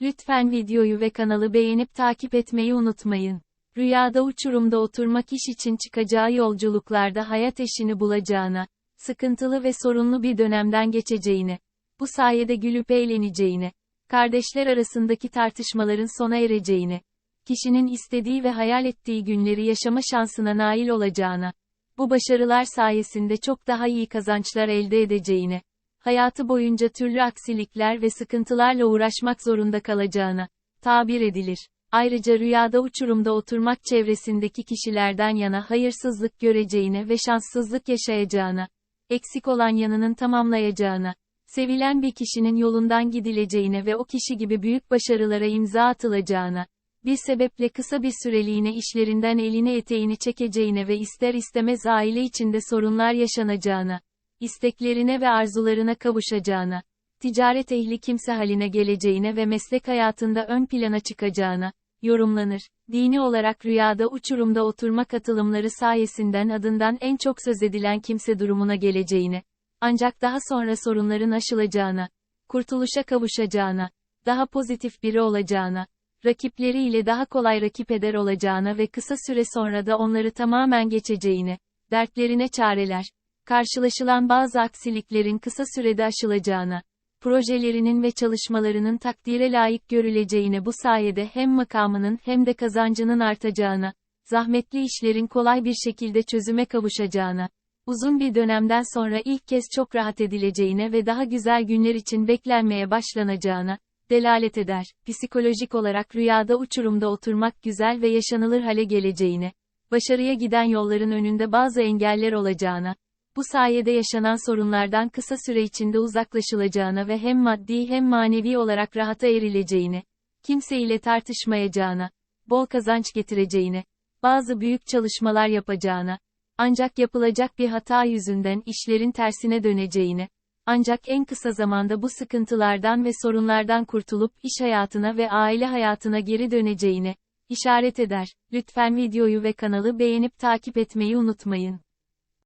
Lütfen videoyu ve kanalı beğenip takip etmeyi unutmayın. Rüyada uçurumda oturmak iş için çıkacağı yolculuklarda hayat eşini bulacağına, sıkıntılı ve sorunlu bir dönemden geçeceğine, bu sayede gülüp eğleneceğine, kardeşler arasındaki tartışmaların sona ereceğine, kişinin istediği ve hayal ettiği günleri yaşama şansına nail olacağına, bu başarılar sayesinde çok daha iyi kazançlar elde edeceğine, hayatı boyunca türlü aksilikler ve sıkıntılarla uğraşmak zorunda kalacağına tabir edilir. Ayrıca rüyada uçurumda oturmak çevresindeki kişilerden yana hayırsızlık göreceğine ve şanssızlık yaşayacağına, eksik olan yanının tamamlayacağına, sevilen bir kişinin yolundan gidileceğine ve o kişi gibi büyük başarılara imza atılacağına, bir sebeple kısa bir süreliğine işlerinden elini eteğini çekeceğine ve ister istemez aile içinde sorunlar yaşanacağına, isteklerine ve arzularına kavuşacağına, ticaret ehli kimse haline geleceğine ve meslek hayatında ön plana çıkacağına, yorumlanır. Dini olarak rüyada uçurumda oturma katılımları sayesinden adından en çok söz edilen kimse durumuna geleceğine, ancak daha sonra sorunların aşılacağına, kurtuluşa kavuşacağına, daha pozitif biri olacağına, rakipleriyle daha kolay rakip eder olacağına ve kısa süre sonra da onları tamamen geçeceğine, dertlerine çareler, karşılaşılan bazı aksiliklerin kısa sürede aşılacağına, projelerinin ve çalışmalarının takdire layık görüleceğine bu sayede hem makamının hem de kazancının artacağına, zahmetli işlerin kolay bir şekilde çözüme kavuşacağına, uzun bir dönemden sonra ilk kez çok rahat edileceğine ve daha güzel günler için beklenmeye başlanacağına, delalet eder. Psikolojik olarak rüyada uçurumda oturmak güzel ve yaşanılır hale geleceğine, başarıya giden yolların önünde bazı engeller olacağına, bu sayede yaşanan sorunlardan kısa süre içinde uzaklaşılacağına ve hem maddi hem manevi olarak rahata erileceğine, kimse ile tartışmayacağına, bol kazanç getireceğine, bazı büyük çalışmalar yapacağına, ancak yapılacak bir hata yüzünden işlerin tersine döneceğine, ancak en kısa zamanda bu sıkıntılardan ve sorunlardan kurtulup iş hayatına ve aile hayatına geri döneceğine işaret eder. Lütfen videoyu ve kanalı beğenip takip etmeyi unutmayın.